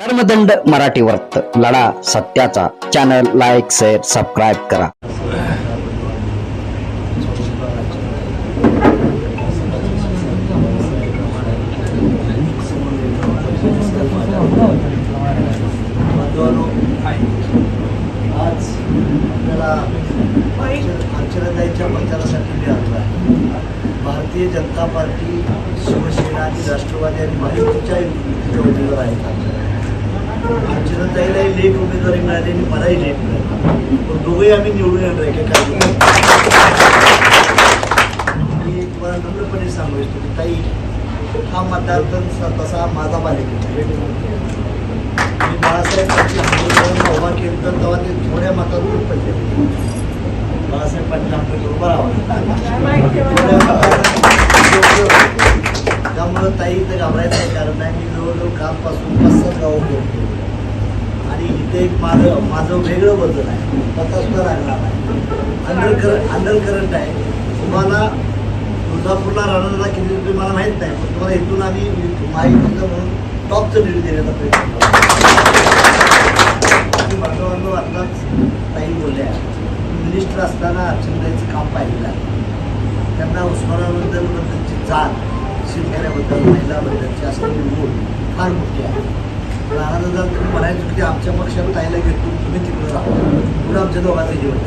कर्मदंड मराठी वर्त लढा सत्याचा. चॅनल लाईक शेअर सबस्क्राईब करा. आज आपल्याला अर्चनाताईंच्या प्रचारासाठी मी आलो भारतीय जनता पार्टी शिवसेना आणि राष्ट्रवादी आणि महायुतीच्या उमेदवार आहेत आमच्याकडे अर्चनाताईलाही लेट उमेदवारी मिळाली आणि मलाही लेट मिळाली. पण दोघेही आम्ही निवडून येणार आहे काय मी तुम्हाला नम्रपणे सांगू इच्छितो की ताई हा मतदारसंघ तसा माझा बालेकिल्ला मी बाळासाहेबांची आंदोलन उभा केली तर तेव्हा ते थोड्या मतातून पडले बाळासाहेब पाटील आपल्या बरोबर आहोत त्यामुळं ताई तर घाबरायचं कारण नाही. मी जवळजवळ कालपासून पाच सात गावं करतो आणि इथे एक माझं माझं वेगळं बदल आहे. पत्ता सुद्धा लागणार आहे. अंडर करंट अंडर करंट आहे. तुम्हाला तुळजापूरला राहणारा किती रुपये मला माहीत नाही पण तुम्हाला इथून आम्ही माहितीचं म्हणून टॉपचं लीड देण्याचा प्रयत्न करतो. आणि बांधवांनो आत्ताच काही बोलल्या. मिनिस्टर असताना अर्चनताईचं काम पाहिलेलं आहे त्यांना उस्मानाबद्दल त्यांची जात शेतकऱ्याबद्दल महिलाबद्दलची असलेली मूळ फार मोठी आहे. पण जर तुम्ही म्हणायचं की आमच्या पक्षाला ताईला घेतो तुम्ही तिकडे राहा. पुढं आमच्या दोघांचं जीवन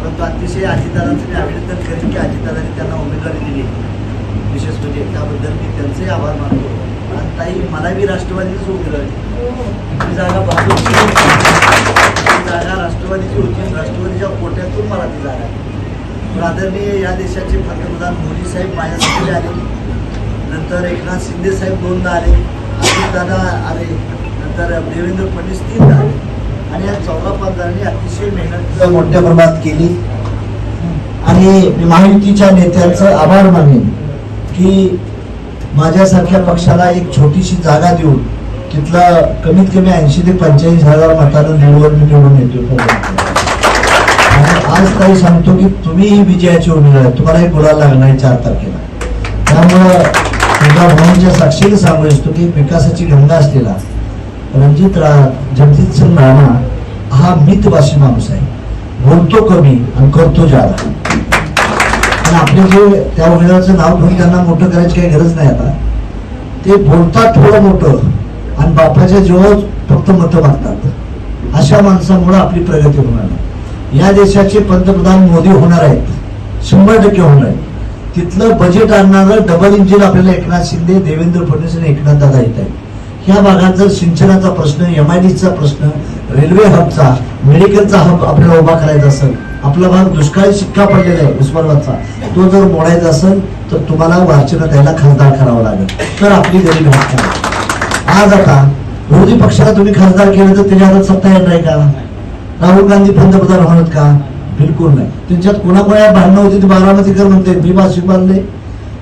परंतु अतिशय अजितदादांचं मी अभिनंदन करेन की अजितदादांनी त्यांना उमेदवारी दिली. विशेष म्हणजे त्याबद्दल मी त्यांचेही आभार मानतो. आणि ताई मला बी राष्ट्रवादीच उमेदवारी ती जागा भाजपची जागा राष्ट्रवादीची होती. राष्ट्रवादीच्या कोट्यातून मला ती जागा आहे. या देशाचे पंतप्रधान मोदी साहेब माझ्यासाठी आले. नंतर एकनाथ शिंदे साहेब दोनदा आले. अजितदादा आले. नंतर देवेंद्र फडणवीस तीन झाले आणि या चौदा पाच जणांनी अतिशय मेहनत मोठ्या प्रमाणात केली. आणि मी महायुतीच्या नेत्यांचं आभार मानेन की माझ्यासारख्या पक्षाला एक छोटीशी जागा देऊन तिथला कमीत कमी ऐंशी ते पंच्याऐंशी हजार मतानं निवडून मी निवडून येतो आणि आज काही सांगतो की तुम्ही ही विजयाची उमेदवार तुम्हालाही बोलायला लागणार आहे चार तारखेला. त्यामुळं तुझ्या भावांच्या साक्षीने सांगू इच्छितो की विकासाची गंगा असलेला रणजित राज जगजित सिंग राणा हा मितवासी माणूस आहे. बोलतो कमी आणि करतो जादा. आणि आपले जे त्या उमेदवाराचं नाव घेऊन त्यांना मोठं करायची काही गरज नाही आता. ते बोलतात थोडं मोठं आणि बापाच्या जीवावर फक्त मतं मागतात. अशा माणसामुळे आपली प्रगती होणार नाही. या देशाचे पंतप्रधान मोदी होणार आहेत. शंभर टक्के होणार आहेत. तिथलं बजेट आणणारं डबल इंजिन आपल्याला एकनाथ शिंदे देवेंद्र फडणवीस आणि एकनाथ दादा येत आहे ह्या भागात जर सिंचनाचा प्रश्न एम आय चा प्रश्न रेल्वे हबचा मेडिकलचा हब आपल्याला उभा करायचा असेल आपला भाग दुष्काळी शिक्का पडलेला आहे उस्मानाबादचा. तो जर मोडायचा असेल तर तुम्हाला वारचना त्याला खासदार करावा लागेल. तर आपली गरीब भाग आज आता विरोधी पक्षाला तुम्ही खासदार केलं तर त्याच्या हातात सत्ता येणार आहे का? राहुल गांधी पंतप्रधान होणार का? बिलकुल नाही. त्यांच्यात कोणाकोणा भांडणं होती ते बारामतीकर म्हणते मी भाषिक बांधले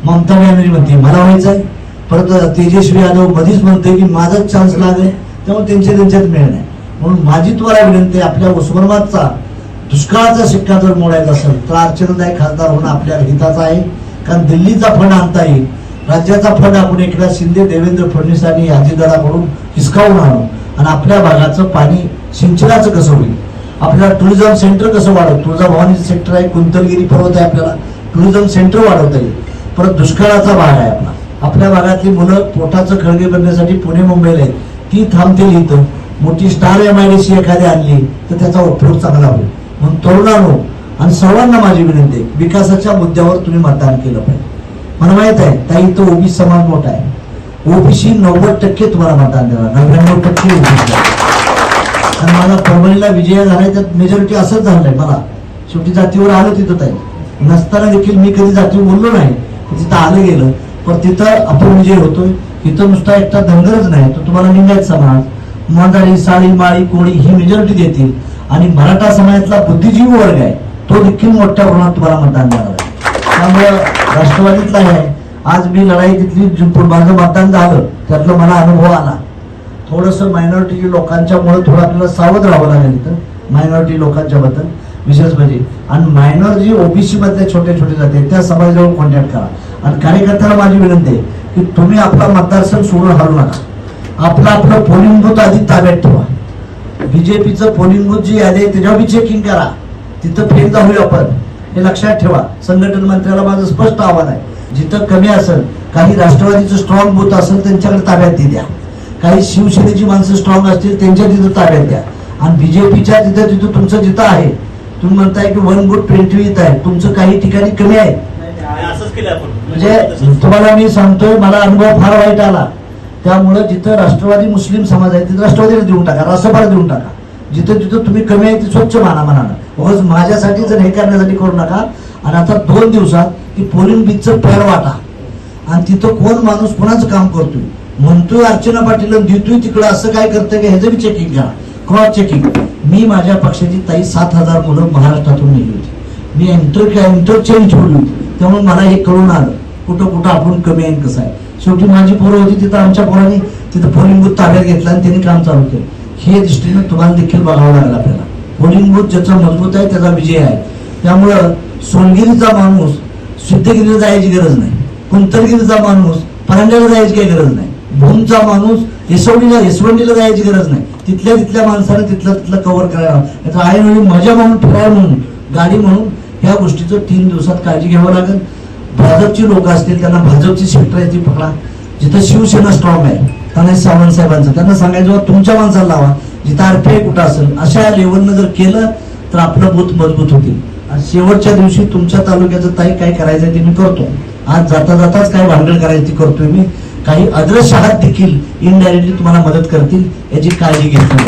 ममता बॅनर्जी म्हणते मला व्हायचं आहे परत तेजस्वी यादव मधीच म्हणते की माझाच चान्स लागे त्यामुळे त्यांच्या त्यांच्यात मिळ नाही. म्हणून माझी त्वरा विनंती आपल्या उस्मानाबादचा दुष्काळाचा शिक्का जर मोडायचा असेल तर अर्चनादायी खासदार होणं आपल्या हिताचा आहे. कारण दिल्लीचा फंड आणता येईल. राज्याचा फंड आपण एकनाथ शिंदे देवेंद्र फडणवीस आणि अजितदादाकडून हिसकावून आणू. आणि आपल्या भागाचं पाणी सिंचनाचं कसं होईल? आपल्याला टुरिझम सेंटर कसं वाढवत तुळजाभवानीचं सेक्टर आहे कुंतलगिरी पर्वत आहे आपल्याला. टुरिझम सेंटर वाढवता येईल. परत दुष्काळाचा भाग आहे आपला. आपल्या भागातली मुलं पोटाचं खळगे बनण्यासाठी पुणे मुंबईला आहेत. ती थांबतील इथं. मोठी star M I D C एखादी आणली तर त्याचा उपयोग चांगला होईल. म्हणून तरुणांनो आणि सर्वांना माझी विनंती आहे विकासाच्या मुद्द्यावर तुम्ही मतदान केलं पाहिजे. मला माहीत आहे ताई तो ओबीसी समाज मोठा आहे. ओबीसी नव्वद टक्के तुम्हाला मतदान देणार नव्याण्णव टक्के ओबीसी. आणि मला परभणीला विजय झालाय त्यात मेजॉरिटी असंच झालंय मला. शेवटी जातीवर आलं तिथं ताई. नसताना देखील मी कधी जातीवर बोललो नाही तिथं आलं गेलं. पण तिथं आपण विजय होतोय तिथं नुसता एकटा धनगरच नाही. तर तुम्हाला लिंगायत समाज मांदारी साळी माळी कोळी ही मेजॉरिटी देतील. आणि मराठा समाजातला बुद्धिजीवी वर्ग आहे तो देखील मोठ्या प्रमाणात तुम्हाला मतदान देणार आहे. त्यामुळं राष्ट्रवादीतला आहे. आज मी लढाई तिथली जिंकून माझं मतदान झालं त्यातलं मला अनुभव आला. थोडंसं मायनॉरिटी लोकांच्यामुळे थोडं आपल्याला सावध राहावं लागेल इथं मायनॉरिटी लोकांच्याबद्दल विशेष म्हणजे आणि मायनॉर जी ओबीसी मधले छोटे छोटे जाते त्या समाजाजवळ कॉन्टॅक्ट करा. आणि कार्यकर्त्याला माझी विनंती आहे की तुम्ही आपला मतदारसंघ सोडून हलू नका. आपलं आपलं पोलिंग बूथ आधी ताब्यात ठेवा. बीजेपीचं पोलिंग बूथ जी आले त्याच्यावर बी चेकिंग करा. तिथं फेल जाऊया आपण. हे लक्षात ठेवा. संघटन मंत्र्याला माझं स्पष्ट आव्हान आहे. जिथं कमी असेल काही राष्ट्रवादीचं स्ट्रॉंग बूथ असेल त्यांच्याकडे ताब्यात ती द्या. काही शिवसेनेची माणसं स्ट्रॉंग असतील त्यांच्या तिथं ताब्यात द्या. आणि बीजेपीच्या तिथं तिथं तुमचं जिथं आहे तुम्ही म्हणताय की वन बूथ ट्वेंटी आहे. तुमचं काही ठिकाणी कमी आहे. असंच केलं आपण. म्हणजे तुम्हाला मी सांगतोय मला अनुभव फार वाईट आला. त्यामुळं जिथं राष्ट्रवादी मुस्लिम समाज आहे तिथं राष्ट्रवादीला देऊन टाका राष्ट्रपाला देऊन टाका. जिथं जिथं तुम्ही कमी आहे ती स्वच्छ माना उगाच माझ्यासाठी जर हे करण्यासाठी करू नका आणि आता दोन दिवसात ती पोलिंग बीचचं पेर वाटा. आणि तिथं कोण माणूस कोणाचं काम करतोय? म्हणतोय अर्चना पाटील देतोय तिकडं असं काय करतंय का? ह्याचं बी चेकिंग करा. क्रॉस चेकिंग मी माझ्या पक्षाची ताई सात हजार मुलं महाराष्ट्रातून नेली होती. मी एंटर इंटरचेंज ठेवली होती. त्यामुळे मला हे कळून आलं. कुठं कुठं आपण कमी आहे आणि कसं आहे. शेवटी माझी पोरं होती तिथं आमच्या पोरांनी तिथं पोलिंग बूथ ताब्यात घेतला आणि त्यांनी काम चालू केलं. हे दृष्टीने तुम्हाला देखील बघावं लागेल आपल्याला. पोलिंग बूथ ज्याचा मजबूत आहे त्याचा विजय आहे. त्यामुळं सोनगिरीचा माणूस सिद्धगिरीला जायची गरज नाही. कुंतलगिरीचा माणूस परांड्याला जायची काही गरज नाही. भूमचा माणूस येसवडीला येसवंडीला जायची गरज नाही. तिथल्या तिथल्या माणसानं तिथलं तिथलं कव्हर करायला याचा आहे म्हणजे मजा म्हणून फिराय म्हणून गाडी म्हणून ह्या गोष्टीचं तीन दिवसात काळजी घ्यावं लागेल. भाजपची लोक असतील त्यांना भाजपची सेक्टर आहे ती पकडा. जिथं शिवसेना स्ट्रॉंग आहे त्यांना सावंत साहेबांचं. त्यांना सांगायचं तुमच्या माणसाला लावा. जिथं आरपीआय कुठं असेल? अशा लेवलनं जर केलं तर आपलं बूथ मजबूत होतील. शेवटच्या दिवशी तुमच्या तालुक्याचं ताई काय करायचं ते मी करतो. आज जाता जाताच काय भांडण करायची करतोय मी. काही अदृश्य हात देखील इनडायरेक्टली तुम्हाला मदत करतील याची काळजी घेतली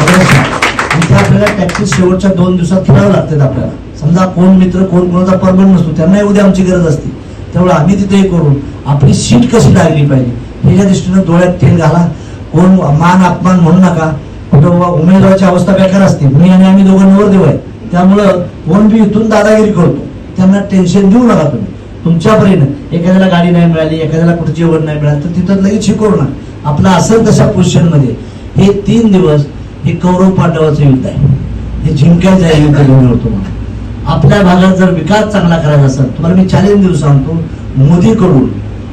अदृश्य आणि ते आपल्याला टॅक्सीस शेवटच्या दोन दिवसात फिरावं लागतात आपल्याला. समजा कोण मित्र कोण कोणाचा परमनंट नसतो त्यांना उद्या आमची गरज असते. त्यामुळे आम्ही तिथे हे करून आपली सीट कशी लागली पाहिजे? ह्याच्या दृष्टीनं डोळ्यात तेल घाला. कोण मान अपमान म्हणू नका. कुठं बाबा उमेदवाराची अवस्था बेकार असते. मी आणि आम्ही दोघं देऊ आहे. त्यामुळं कोण बी इथून दादागिरी करतो त्यांना टेन्शन देऊ नका तुम्ही. तुमच्या एखाद्याला गाडी नाही मिळाली एखाद्याला कुठची जेवण नाही मिळालं तर तिथं लगेच शिकवू ना आपलं असेल तशा पोझिशनमध्ये हे तीन दिवस हे कौरव पांडवाचं युद्ध आहे. हे जिंकायचं आहे युद्ध घेऊन होतो आपल्या भागात जर विकास चांगला करायचा असेल तुम्हाला मी चॅलेंज देऊ सांगतो मोदीकडून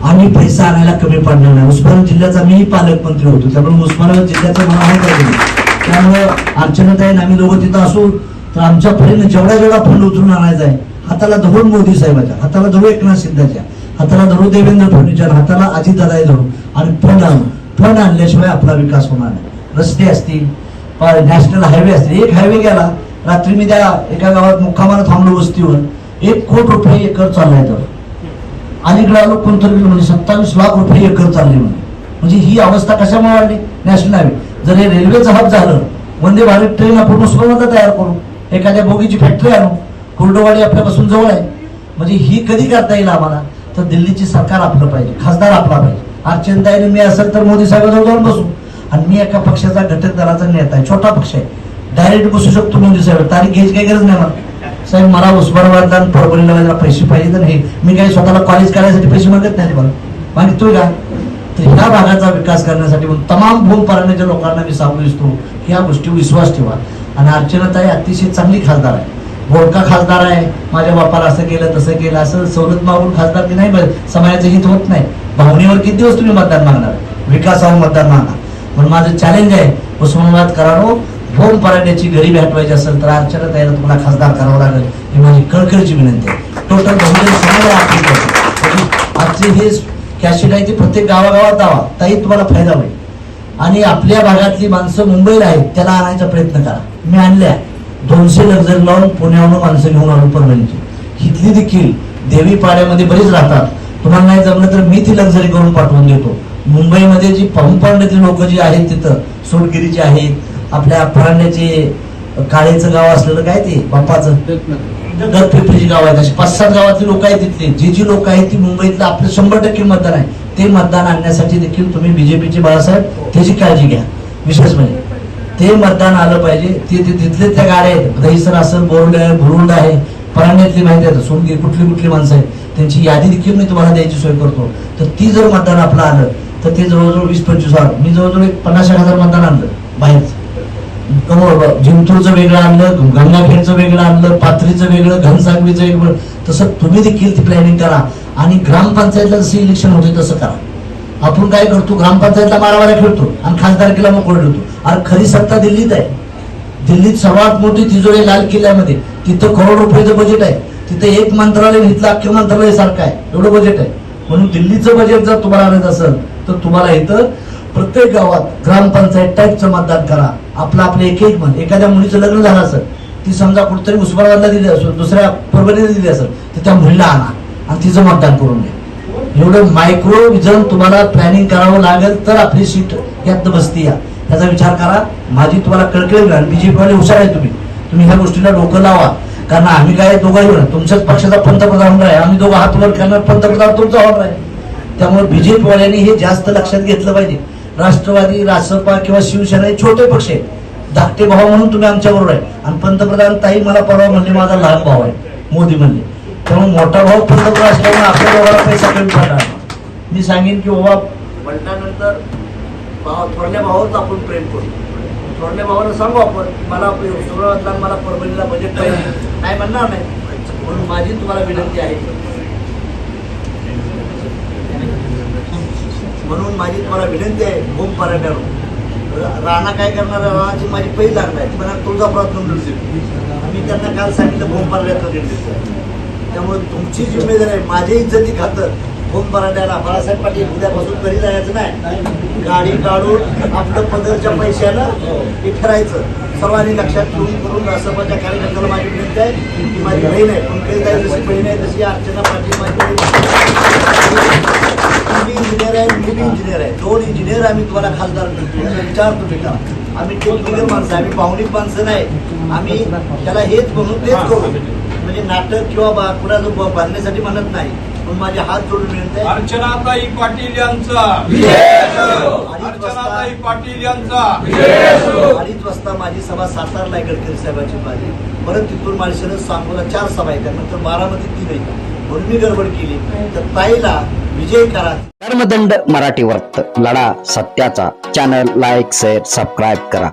आम्ही पैसा आणायला कमी पडणार नाही. उस्मानाबाद जिल्ह्याचा मीही पालकमंत्री होतो. त्यामुळे उस्मानाबाद जिल्ह्याचं मला माहीत आहे त्यामुळं अर्चनाताईन आम्ही दोघं तिथं असू तर आमच्या जेवढा जेवढा फंड उचलून आणायचा आहे हाताला धरून मोदी साहेबाच्या हाताला धरू एकनाथ शिंदेच्या हाताला धरू देवेंद्र फडणवीसच्या हाताला अजितदादा धरू आणि फंड आणू फंड आणल्याशिवाय आपला विकास होणार नाही. रस्ते असतील नॅशनल हायवे असतील. एक हायवे गेला रात्री मी त्या एका गावात मुक्कामाला थांबलो वस्तीवर. एक कोट रुपये एकर चाललाय तर. अलीकडे आलो कोणतरी म्हणजे सत्तावीस लाख रुपये एकर चालले म्हणे. म्हणजे ही अवस्था कशामुळे वाढली? National highway. जर हे रेल्वेचं हब झालं वंदे भारत ट्रेन आपण उस्मानाबादला तयार करू एखाद्या बोगीची फॅक्टरी आणू कुर्डवाडी आपल्यापासून जवळ आहे. म्हणजे ही कधी करता येईल आम्हाला? तर दिल्लीची सरकार आपलं पाहिजे खासदार आपला पाहिजे. अर्चनताईने मी असेल तर मोदी साहेबांजवळ जाऊन बसू. आणि मी एका पक्षाचा घटक दलाचा नेता आहे छोटा पक्ष आहे. डायरेक्ट बसू शकतो मोदी साहेब. तारीख घ्यायची काही गरज नाही मला. साहेब मला उस्मानाबादला आणि परभणीला पैसे पाहिजे तर हे मी काही स्वतःला कॉलेज करायसाठी पैसे मागत नाही मला मागितोय का? तर ह्या भागाचा विकास करण्यासाठी म्हणून तमाम भूमपरण्याच्या लोकांना मी सांगू इच्छितो. ह्या गोष्टी विश्वास ठेवा. आणि अर्चनाताई अतिशय चांगली खासदार आहे. बोडका खासदार आहे. माझ्या बापाला असं केलं तसं केलं असं सवलत मागून खासदार की नाही समाजाचं हित होत नाही. भावनेवर किती दिवस तुम्ही मतदान मागणार? विकासावर मतदान मागणार. म्हणून माझं चॅलेंज आहे उस्मानाबाद करारो भोम पराठ्याची गरीबी हटवायची असेल तर अर्चना ताईला तुम्हाला खासदार करावं लागेल. ही माझी कळकळीची विनंती आहे. टोटल बहुजन समाज आहे आपली म्हणजे आजची ही आहे ती प्रत्येक गावागावात दावा ताई तुम्हाला फायदा होईल. आणि आपल्या भागातली माणसं मुंबईला आहेत त्याला आणायचा प्रयत्न करा. मी आणल्या दोनशे लक्झरी लावून पुण्याहून माणसं घेऊन आलो परभणीची. इथली देखील देवी पाड्यामध्ये बरीच राहतात. तुम्हाला नाही जमलं तर मी ती लक्झरी करून पाठवून देतो. मुंबईमध्ये जी पंपांड्यातली लोक जी आहेत तिथं सोनगिरीची आहेत आपल्या परांड्याचे काळेचं गाव असलेलं काय ते बाप्पाचं? गडपिंपरीची गाव आहेत अशी. पाच सात गावातली लोक आहेत तिथले. जी जी लोक आहेत ती मुंबईतलं आपलं शंभर टक्के मतदान आहे. ते मतदान आणण्यासाठी देखील तुम्ही बीजेपीचे बाळासाहेब त्याची काळजी घ्या. विशेष म्हणजे ते मतदान आलं पाहिजे. ते ते तिथले त्या गाड्या आहेत. दहीसर असेल बोर्ड आहे भुरुंड आहे. परांड्यातली माहिती आहे. सोनगिरी कुठली कुठली माणसं आहेत. त्यांची यादी देखील मी तुम्हाला द्यायची सोय करतो. तर ती जर मतदान आपलं आलं तर ते जवळजवळ वीस पंचवीस हजार. मी जवळजवळ एक पन्नास साठ हजार मतदान आणलं. बाहेर. कमळ जिंतूरचं वेगळं आणलं गंगाखेडचं वेगळं आणलं पाथरीचं वेगळं घनसांगवीचं वेगळं. तसं तुम्ही देखील ती प्लॅनिंग करा. आणि ग्रामपंचायतला जसं इलेक्शन होते तसं करा. आपण काय करतो? ग्रामपंचायतला मारामाऱ्या खेळतो आणि खासदारकीला मग ठेवतो अरे खरी सत्ता दिल्लीत आहे. दिल्लीत सर्वात मोठी तिजोरी लाल किल्ल्यामध्ये तिथं करोड रुपयाचं बजेट आहे. तिथं एक मंत्रालय घेतलं अख्खे मंत्रालय सारखं आहे. एवढं बजेट आहे. म्हणून दिल्लीचं बजेट जर तुम्हाला आणायचं असेल तर तुम्हाला इथं प्रत्येक गावात ग्रामपंचायत टाईपचं मतदान करा. आपलं आपलं एक एक मत एखाद्या मुलीचं लग्न झालं असेल ती समजा कुठेतरी उस्मानाबादला दिली असेल दुसऱ्या परभणीला दिली असेल तर त्या मुलीला आणा आणि तिचं मतदान करून घ्या. एवढं मायक्रो विजन तुम्हाला प्लॅनिंग करावं लागेल तर आपली सीट यात बसती या. याचा विचार करा. माझी तुम्हाला कळकळी मिळाल हुशार आहे तुम्ही. तुम्ही ह्या गोष्टीला डोकं लावा. कारण आम्ही काय दोघंही होणार तुमच्याच पक्षाचा पंतप्रधान होणार आहे. आम्ही दोघं हात वर करणार. पंतप्रधान तुमचा होणार आहे. त्यामुळे बीजेपीवाल्यांनी हे जास्त लक्षात घेतलं पाहिजे. राष्ट्रवादी रासपा किंवा शिवसेना हे छोटे पक्ष आहे धाकटे भाऊ म्हणून तुम्ही आमच्याबरोबर आहे. आणि पंतप्रधान ताई मला परवा म्हणले माझा लहान भाऊ आहे. मोदी म्हणले. त्यामुळे मोठा भाऊ पंतप्रधान असल्यामुळे आपल्या दोघांना पैसा कमी पडणार. मी सांगेन की बाबा म्हणल्यानंतर भाव थोरल्या भावाच आपण प्रेम करू. थोरल्या भावाला सांगू आपण मला सुरुवातला मला परभणीला बजेट पाहिजे नाही म्हणणार नाही. म्हणून माझी तुम्हाला विनंती आहे. म्हणून माझी तुम्हाला विनंती आहे होम पराठ्यावर. राणा काय करणार राणाची माझी पहिली लागणार आहे. मला तुळजापुरात नंबर मी त्यांना काल सांगितलं भोम पराठ्याचा निर्देश त्यामुळे तुमची जिम्मेदारी आहे माझी इज्जती खातं फोन मराठ्याला बाळासाहेब पाटील उद्यापासून घरी जायचं नाही. गाडी काढून आपलं पदरच्या पैशानं हे करायचं सर्वांनी लक्षात ठेवून करून राष्ट्रपतीच्या कार्यकर्त्याला माझी विनंती आहे की माझी बहीण आहे पण काही जशी बहीण आहे तशी अर्चना पाटील माझी इंजिनियर आहे. मी बी इंजिनियर आहे. दोन इंजिनियर आम्ही तुम्हाला खासदार करतो विचार तुम्ही करा. आम्ही टेक्निकल माणसं आहे, आम्ही भावनिक माणसं नाही. आम्ही त्याला हेच म्हणून तेच करू. म्हणजे नाटक किंवा बा- कुणाचं बांधण्यासाठी म्हणत नाही. पण माझे हात जोडून मिळत आहे अर्चनाताई पाटील यांचा. अडीच अर्चनाताई वाजता पाटील यांचा. अडीच वाजता माझी सभा सातारला आहे गडकरी साहेबांची माझी. परत तिथून माणसानं सांगोला चार सभा आहे त्यानंतर बारामती तीन आहे म्हणून मी गडबड केली. तर ताईला विजय करा. धर्मदंड मराठी वर्त. लढा सत्याचा. चॅनल लाईक शेअर सबस्क्राईब करा.